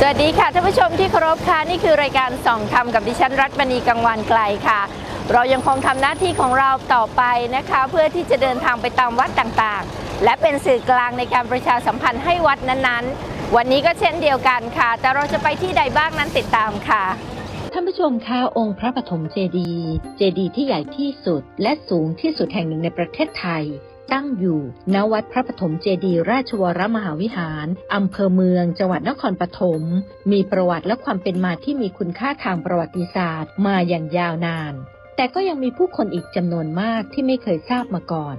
สวัสดีค่ะท่านผู้ชมที่เคารพค่ะนี่คือรายการส่องธรรมกับดิฉันรัตมณีกังวานไกลค่ะ เรายังคงทำหน้าที่ของเราต่อไปนะคะ เพื่อที่จะเดินทางไปตามวัดต่างๆ และเป็นสื่อกลางในการประชาสัมพันธ์ให้วัดนั้นๆ วันนี้ก็เช่นเดียวกันค่ะ แต่เราจะไปที่ใดบ้างนั้นติดตามค่ะท่านผู้ชมคะองค์พระปฐมเจดีย์เจดีย์ที่ใหญ่ที่สุด และสูงที่สุดแห่งหนึ่งในประเทศไทย ตั้งอยู่ณวัดพระปฐมเจดีย์ราชวรมหาวิหาร อำเภอเมือง จังหวัดนครปฐม มีประวัติและความเป็นมาที่มีคุณค่าทางประวัติศาสตร์ มาอย่างยาวนาน แต่ก็ยังมีผู้คนอีกจำนวนมากที่ไม่เคยทราบมาก่อน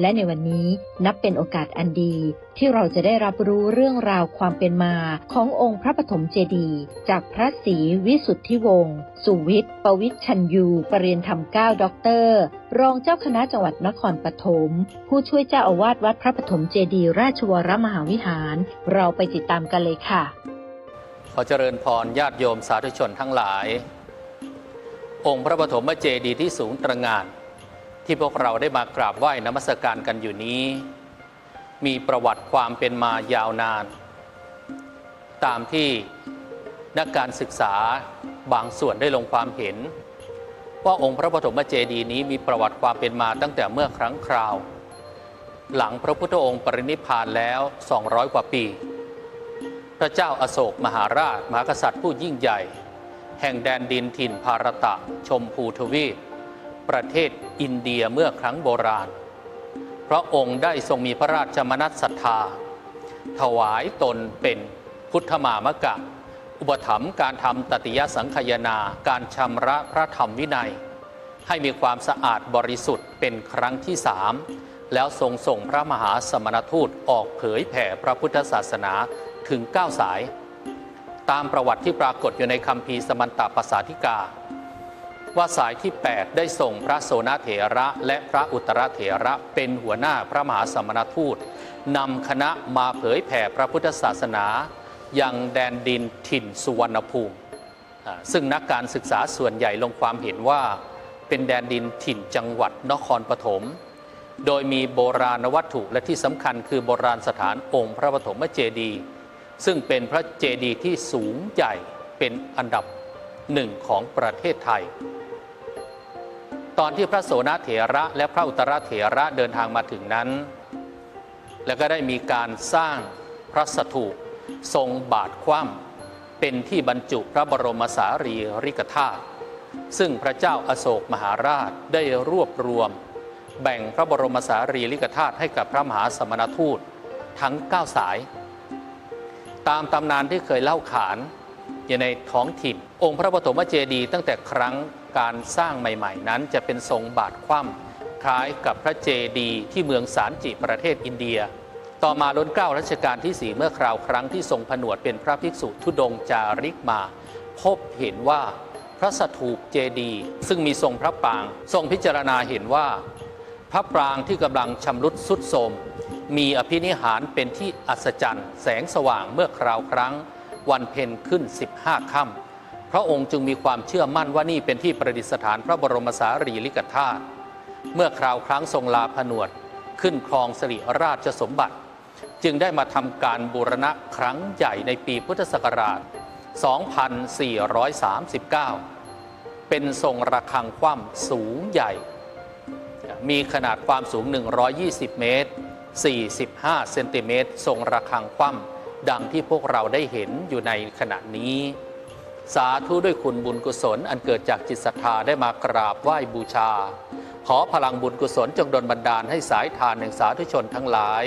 และในวันนี้นับเป็นโอกาสอันดี ที่เราจะได้รับรู้เรื่องราวความเป็นมาขององค์พระปฐมเจดีย์จากพระศรีวิสุทธิวงศ์สุวิทย์ ประวิชชันยู ปรริญญธรรมเก้าด็อกเตอร์ รองเจ้าคณะจังหวัดนครปฐม ผู้ช่วยเจ้าอาวาสวัดพระปฐมเจดีย์ราชวรมหาวิหาร เราไปติดตามกันเลยค่ะ ขอเจริญพรญาติโยมสาธุชนทั้งหลาย องค์พระปฐมเจดีย์ที่สูงตระหงาน ที่พวกเราได้มากราบไหว้นมัสการกันอยู่นี้ มีประวัติความเป็นมายาวนาน ตามที่นักการศึกษาบางส่วนได้ลงความเห็น ว่าองค์พระปฐมเจดีย์นี้มีประวัติความเป็นมาตั้งแต่เมื่อครั้งคราว หลังพระพุทธองค์ปรินิพพานแล้ว 200 กว่าปี พระเจ้าอาโศกมหาราชมหากษัตริย์ผู้ยิ่งใหญ่ แห่งแดนดินถิ่นภารตะ ชมพูทวีป ประเทศอินเดียเมื่อครั้งโบราณ พระองค์ได้ทรงมีพระราชมนัสศรัทธา ถวายตนเป็นพุทธมามกะ อุปถัมภ์การทำตติยสังคายนาการชำระพระธรรมวินัย ให้มีความสะอาดบริสุทธิ์เป็นครั้งที่สามแล้วทรงส่งพระมหาสมณทูตออกเผยแผ่พระพุทธศาสนาถึง 9 สาย ตามประวัติที่ปรากฏอยู่ในคัมภีสมันตปัสสาธิกา ว่าสายที่ 8 ได้ส่งพระโสนเถระและพระอุตรเถระเป็นหัวหน้าพระมหาสมณทูตนำคณะมาเผยแผ่พระพุทธศาสนา ยังแดนดินถิ่นสุวรรณภูมิ ซึ่งนักการศึกษาส่วนใหญ่ลงความเห็นว่า เป็นแดนดินถิ่นจังหวัดนครปฐมโดยมีโบราณวัตถุและที่สำคัญคือโบราณสถานองค์พระปฐมเจดีย์ซึ่งเป็นพระเจดีย์ที่สูงใหญ่เป็นอันดับหนึ่งของประเทศไทย ตอนที่พระโสนเถระและพระอุตรเถระเดินทางมาถึงนั้น แล้วก็ได้มีการสร้างพระสถูปทรงบาทคว่ำเป็นที่บรรจุพระบรมสารีริกธาตุซึ่งพระเจ้าอาโศกมหาราชได้รวบรวม แบ่งพระบรมสารีริกธาตุให้กับพระมหาสมณทูตทั้ง 9 สาย ตามตำนานที่เคยเล่าขานอยู่ในท้องถิ่น องค์พระปฐมเจดีย์ตั้งแต่ครั้ง การสร้างใหม่ๆ นั้นจะเป็นทรงบาทคว่ำคล้ายกับพระเจดีย์ที่เมืองสารจิประเทศอินเดีย ต่อมาล้นเกล้ารัชกาลที่สี่เมื่อคราวครั้งที่ทรงผนวดเป็นพระภิกษุทุดงจาริกมา พบเห็นว่าพระสถูปเจดีย์ซึ่งมีทรงพระปราง ทรงพิจารณาเห็นว่า พระปรางที่กำลังชำรุดสุดโทรมมีอภินิหารเป็นที่อัศจรรย์ แสงสว่างเมื่อคราวครั้ง วันเพ็ญขึ้น 15 ค่ำ พระองค์จึงมีความเชื่อมั่นว่านี่เป็นที่ประดิษฐานพระบรมสารีริกธาตุเมื่อคราวครั้งทรงลาผนวดขึ้นครองสิริราชสมบัติ จึงได้มาทำการบูรณะครั้งใหญ่ในปีพุทธศักราช 2439 เป็นทรงระฆังคว่ำสูงใหญ่ มีขนาดความสูง 120 เมตร 45 เซนติเมตร ทรงระฆังคว่ำดังที่พวกเราได้เห็นอยู่ในขณะนี้ สาธุด้วยคุณบุญกุศล อันเกิดจากจิตศรัทธาได้มากราบไหว้บูชา ขอพลังบุญกุศลจงดลบันดาลให้สายทานแห่งสาธุชนทั้งหลาย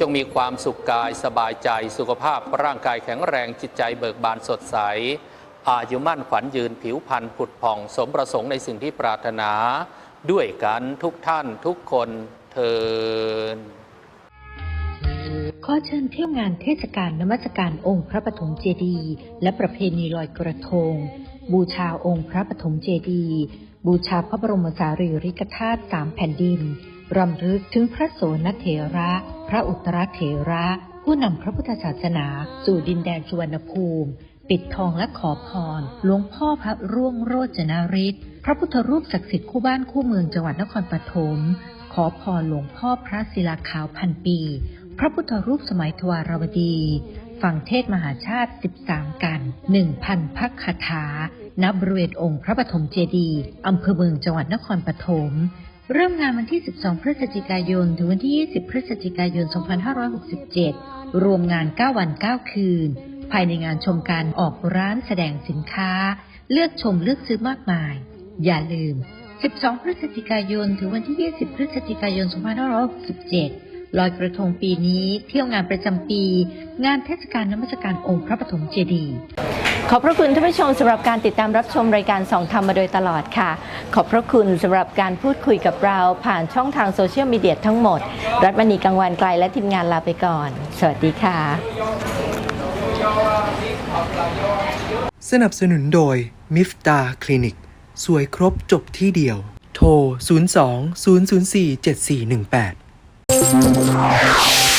จงมีความสุขกายสบายใจสุขภาพร่างกายแข็งแรงจิตใจเบิกบานสดใส อายุมั่นขวัญยืนผิวพรรณผุดผ่อง สมประสงค์ในสิ่งที่ปรารถนา ด้วยกันทุกท่านทุกคนเทิน ขอเชิญเที่ยวงานเทศกาลนมัสการองค์พระปฐมเจดีย์และประเพณีลอยกระทง บูชาองค์พระปฐมเจดีย์บูชาพระบรมสารีริกธาตุสามแผ่นดินรำลึกถึงพระโสนเถระ พระอุตรเถระ ผู้นำพระพุทธศาสนาสู่ดินแดนสุวรรณภูมิ ปิดทองและขอพรหลวงพ่อพระร่วงโรจนาริศพระพุทธรูปศักดิ์สิทธิ์คู่บ้านคู่เมืองจังหวัดนครปฐมขอพรหลวงพ่อพระศิลาขาวพันปี พระพุทธรูปสมัยทวารวดีฟังเทศมหาชาติ 13 กัน 1,000พักคาถาณบริเวณองค์พระปฐมเจดีย์อำเภอเมืองจังหวัดนครปฐมเริ่มงานวันที่ 12 พฤศจิกายน ถึงวันที่ 20 พฤศจิกายน 2567 รวมงาน 9 วัน 9 คืน ภายในงานชมการออกร้านแสดงสินค้า เลือกชมเลือกซื้อมากมาย อย่าลืม 12 พฤศจิกายน ถึงวันที่ 20 พฤศจิกายน 2567 ลอยกระทงปีนี้เที่ยวงานประจำปี งานเทศกาลนมัสการองค์พระปฐมเจดีย์ขอบพระคุณท่านผู้ชมสำหรับการติดตามรับชมรายการส่องธรรมมาโดยตลอดค่ะ ขอบพระคุณสำหรับการพูดคุยกับเราผ่านช่องทางโซเชียลมีเดียทั้งหมด รัฐมณีกังวานไกลและทีมงานลาไปก่อน สวัสดีค่ะ สนับสนุนโดยมิฟตาคลินิกสวยครบจบที่เดียว โทร 02 004 7418 Música